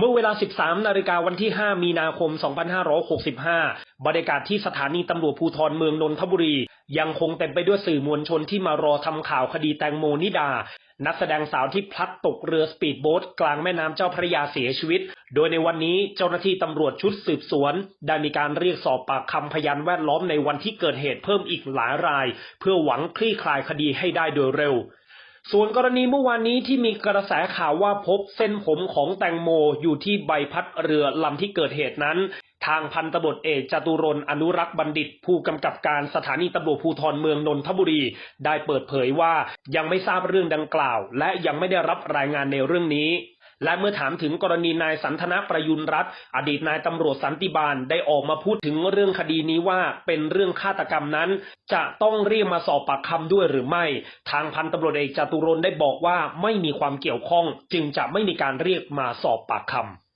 เมื่อเวลา 13 นาฬิกาวันที่ 5 มีนาคม 2565 บรรยากาศที่สถานีตำรวจภูธรเมืองนนทบุรี ยังคงเต็มไปด้วยสื่อมวลชนที่มารอทำข่าวคดีแตงโมนิดา นักแสดงสาวที่พลัดตกเรือสปีดโบ๊ทกลางแม่น้ำเจ้าพระยาเสียชีวิต โดยในวันนี้เจ้าหน้าที่ตำรวจชุดสืบสวน ได้มีการเรียกสอบปากคำพยานแวดล้อมในวันที่เกิดเหตุเพิ่มอีกหลายราย เพื่อหวังคลี่คลายคดีให้ได้โดยเร็ว ส่วนกรณีเมื่อวานนี้ที่มีกระแสข่าวว่าพบเส้นผมของแตงโมอยู่ที่ใบพัดเรือลำที่เกิดเหตุนั้น ทางพันตำรวจเอกจตุรนอนุรักษ์บัณฑิต ผู้กำกับการสถานีตำรวจภูธรเมืองนนทบุรี ได้เปิดเผยว่ายังไม่ทราบเรื่องดังกล่าว และยังไม่ได้รับรายงานในเรื่องนี้ และเมื่อถามถึงกรณีนายสันทนประยุนรัฐ อดีตนายตำรวจสันติบาลได้ออกมาพูดถึงเรื่องคดีนี้ว่าเป็นเรื่องฆาตกรรมนั้น จะต้องเรียกมาสอบปากคำด้วยหรือไม่ ทางพันตำรวจเอกจตุรนได้บอกว่าไม่มีความเกี่ยวข้อง จึงจะไม่มีการเรียกมาสอบปากคำ